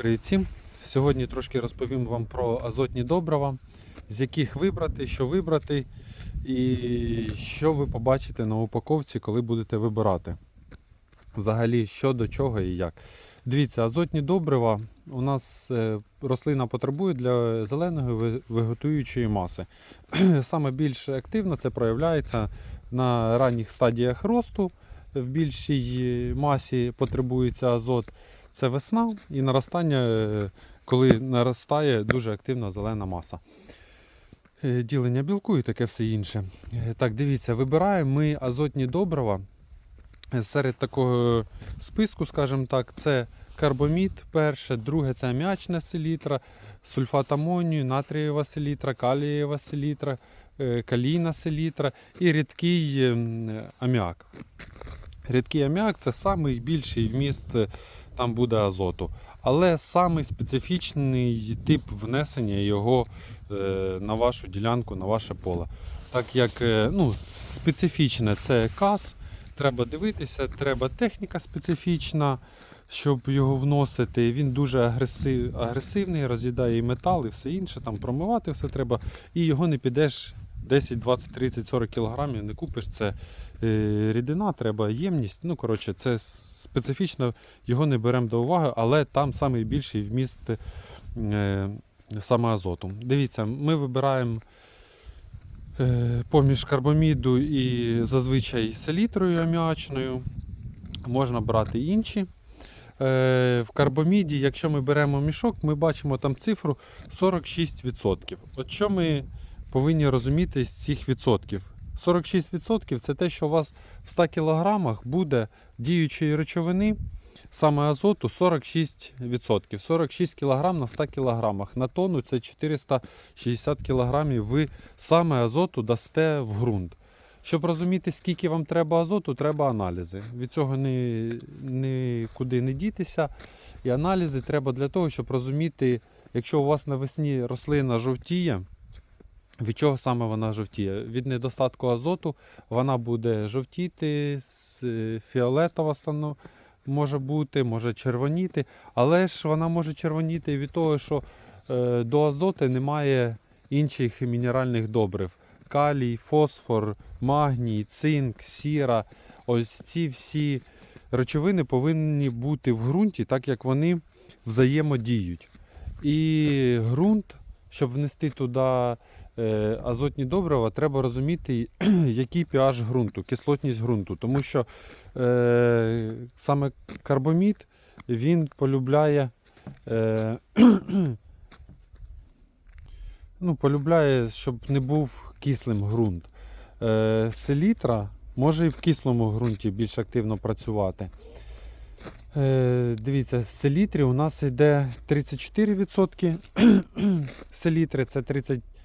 Привіт всім! Сьогодні трошки розповім вам про азотні добрива, з яких вибрати, що вибрати, і що ви побачите на упаковці, коли будете вибирати. Взагалі, що до чого і як. Дивіться, азотні добрива у нас е, рослина потребує для зеленої виготуючої маси. Саме більш активно це проявляється на ранніх стадіях росту. В більшій масі потребується азот. Це весна і наростання, е, коли наростає дуже активна зелена маса. Е, Ділення білку і таке все інше. Е, Так, дивіться, вибираємо ми азотні добрива. Серед такого списку, скажімо так, це карбомід перше, друге це аміачна селітра, сульфат амонію, натрієва селітра, калієва селітра, калійна селітра і рідкий ем, аміак. Рідкий аміак це найбільший вміст там буде азоту. Але самий специфічний тип внесення його е, на вашу ділянку, на ваше поле. Так як е, ну, специфічне це каз, треба дивитися, треба техніка специфічна, щоб його вносити. Він дуже агресив, агресивний, роз'їдає і метал, і все інше, там промивати все треба, і його не підеш 10, 20, 30, 40 кілограмів, не купиш це рідина, треба ємність. Ну, коротше, це специфічно, його не беремо до уваги, але там найбільший вміст е, саме азоту. Дивіться, ми вибираємо е, поміж карбаміду і зазвичай селітрою аміачною. Можна брати інші. Е, В карбаміді, якщо ми беремо мішок, ми бачимо там цифру 46%. От що ми повинні розуміти з цих відсотків? 46% це те, що у вас в 100 кг буде діючої речовини, саме азоту 46%. 46 кг на 100 кг. На тонну це 460 кг ви саме азоту дасте в ґрунт. Щоб розуміти, скільки вам треба азоту, треба аналізи. Від цього нікуди не дітися. І аналізи треба для того, щоб розуміти, якщо у вас навесні рослина жовтіє, від чого саме вона жовтіє? Від недостатку азоту вона буде жовтіти, с- фіолетова стану може бути, може червоніти, але ж вона може червоніти від того, що е, до азоту немає інших мінеральних добрив. Калій, фосфор, магній, цинк, сіра. Ось ці всі речовини повинні бути в ґрунті, так як вони взаємодіють. І ґрунт, щоб внести туди е, азотні добрива, треба розуміти, який pH ґрунту, кислотність ґрунту. Тому що е, саме карбомід він полюбляє, е, ну, полюбляє, щоб не був кислим ґрунт. Е, селітра може і в кислому ґрунті більш активно працювати. Е, дивіться, в селітрі у нас йде 34% селітри, це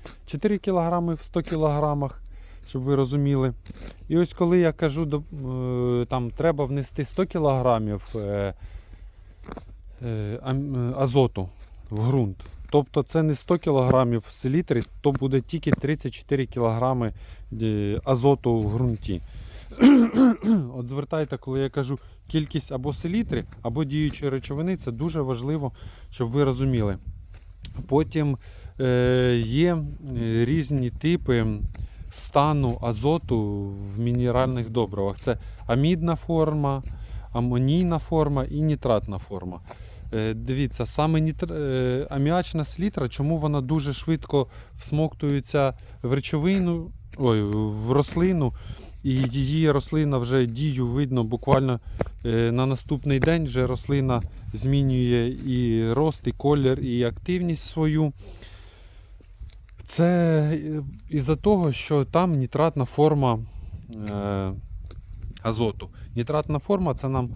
34 кг в 100 кг, щоб ви розуміли. І ось коли я кажу, е, там треба внести 100 кг е, е, азоту в ґрунт. Тобто це не 100 кг селітри, то буде тільки 34 кг азоту в ґрунті. От звертайте, коли я кажу кількість або селітри, або діючої речовини, це дуже важливо, щоб ви розуміли. Потім є е, різні типи стану азоту в мінеральних добривах. Це амідна форма, амонійна форма і нітратна форма. Е, Дивіться, саме нітр... е, аміачна селітра, чому вона дуже швидко всмоктується в речовину, ой, в рослину, і її рослина вже дію видно буквально е, на наступний день вже рослина змінює і рост, і колір, і активність свою. Це е, із-за того, що там нітратна форма е, азоту. Нітратна форма це нам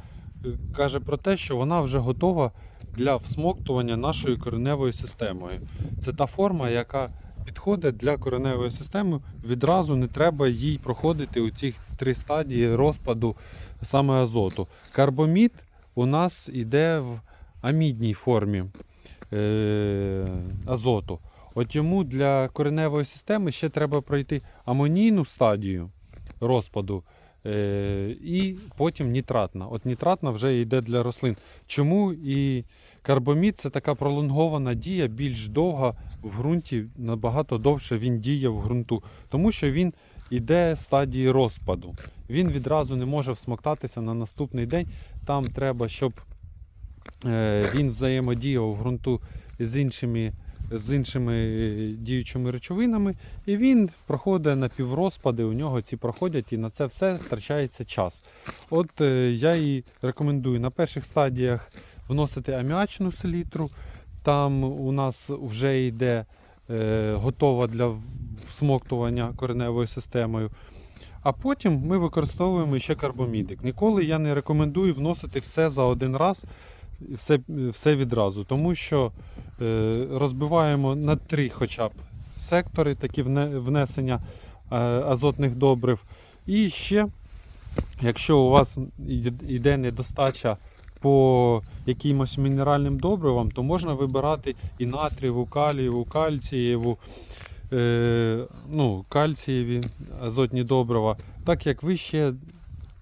е, каже про те, що вона вже готова для всмоктування нашою кореневою системою. Це та форма, яка підходить для кореневої системи. Відразу не треба їй проходити у ці три стадії розпаду саме азоту. Карбомід у нас йде в амідній формі е, азоту. От йому для кореневої системи ще треба пройти амонійну стадію розпаду е, і потім нітратна. От нітратна вже йде для рослин. Чому і Карбомід це така пролонгована дія, більш довга в ґрунті, набагато довше він діє в ґрунту, тому що він іде стадії розпаду. Він відразу не може всмоктатися на наступний день. Там треба, щоб е, він взаємодіяв в ґрунту з іншими, з іншими діючими речовинами, і він проходить на піврозпади, у нього ці проходять, і на це все втрачається час. От е, я і рекомендую на перших стадіях вносити аміачну селітру. Там у нас вже йде е, готова для всмоктування кореневою системою. А потім ми використовуємо ще карбомідик. Ніколи я не рекомендую вносити все за один раз, все, все відразу, тому що е, розбиваємо на три хоча б сектори такі внесення е, азотних добрив. І ще, якщо у вас йде- недостача по якимось мінеральним добривам, то можна вибирати і натрієву, калієву, кальцієву, е, ну, кальцієві азотні добрива, так як ви ще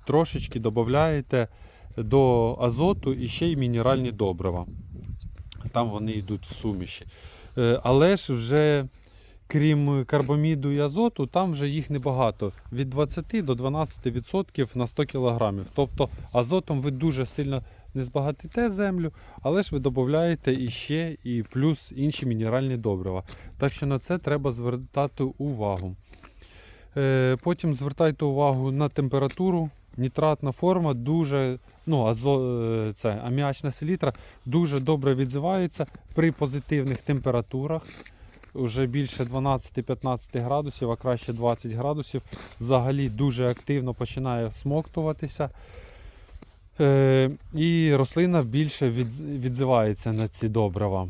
трошечки додаєте до азоту і ще й мінеральні добрива. Там вони йдуть в суміші. Е, Але ж вже крім карбоміду і азоту, там вже їх небагато. Від 20 до 12% на 100 кг. Тобто азотом ви дуже сильно не збагатите землю, але ж ви додаєте іще і плюс інші мінеральні добрива. Так що на це треба звертати увагу. Е, Потім звертайте увагу на температуру. Нітратна форма дуже, ну, азо, е, це, аміачна селітра дуже добре відзивається при позитивних температурах. Уже більше 12-15 градусів, а краще 20 градусів. Взагалі дуже активно починає смоктуватися. Е, і рослина більше від, відзивається на ці добрива.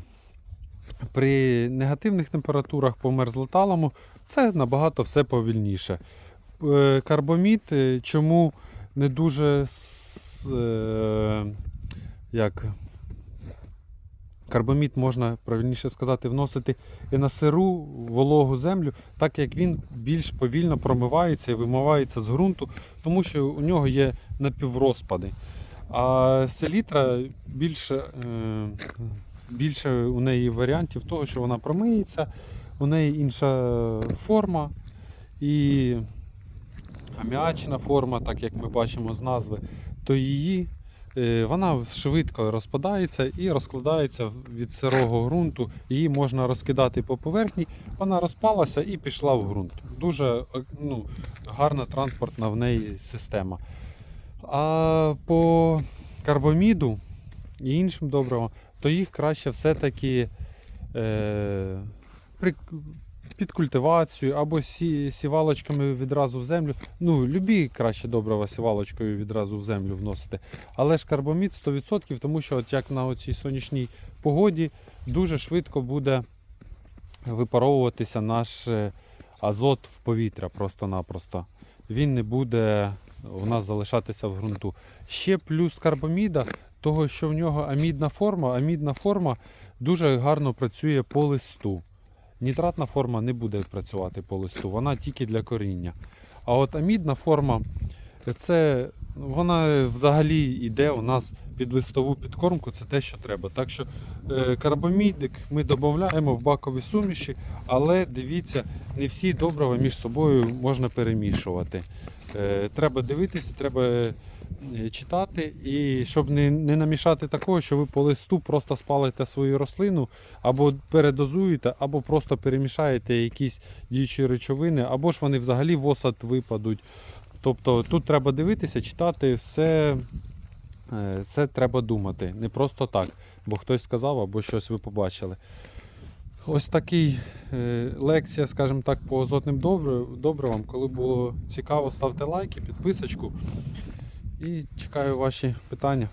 При негативних температурах по мерзлоталому це набагато все повільніше. Е, Карбомід е, чому не дуже е, як карбомід можна правильніше сказати, вносити і на сиру вологу землю, так як він більш повільно промивається і вимивається з ґрунту, тому що у нього є напіврозпади. А селітра більше, е, більше у неї варіантів того, що вона промиється, у неї інша форма і аміачна форма, так як ми бачимо з назви, то її е, вона швидко розпадається і розкладається від сирого ґрунту. Її можна розкидати по поверхні, вона розпалася і пішла в ґрунт. Дуже е, ну, гарна транспортна в неї система. А по карбоміду і іншим добривам, то їх краще все-таки е, при, під культивацію або сі, сівалочками відразу в землю. Ну, любі краще добрива сівалочкою відразу в землю вносити. Але ж карбомід 100%, тому що от як на цій сонячній погоді дуже швидко буде випаровуватися наш е, азот в повітря просто-напросто. Він не буде у нас залишатися в ґрунту. Ще плюс карбоміда, того, що в нього амідна форма, амідна форма дуже гарно працює по листу. Нітратна форма не буде працювати по листу, вона тільки для коріння. А от амідна форма, це вона взагалі йде у нас під листову підкормку, це те, що треба. Так що е, карбомідик ми додаємо в бакові суміші, але дивіться, не всі добрива між собою можна перемішувати. Е, Треба дивитися, треба е, читати, і щоб не, не намішати такого, що ви по листу просто спалите свою рослину, або передозуєте, або просто перемішаєте якісь діючі речовини, або ж вони взагалі в осад випадуть. Тобто тут треба дивитися, читати, все, е, все треба думати. Не просто так, бо хтось сказав або щось ви побачили. Ось такий е, лекція, скажімо так, по азотним добривам. Коли було цікаво, ставте лайки, підписочку. І чекаю ваші питання.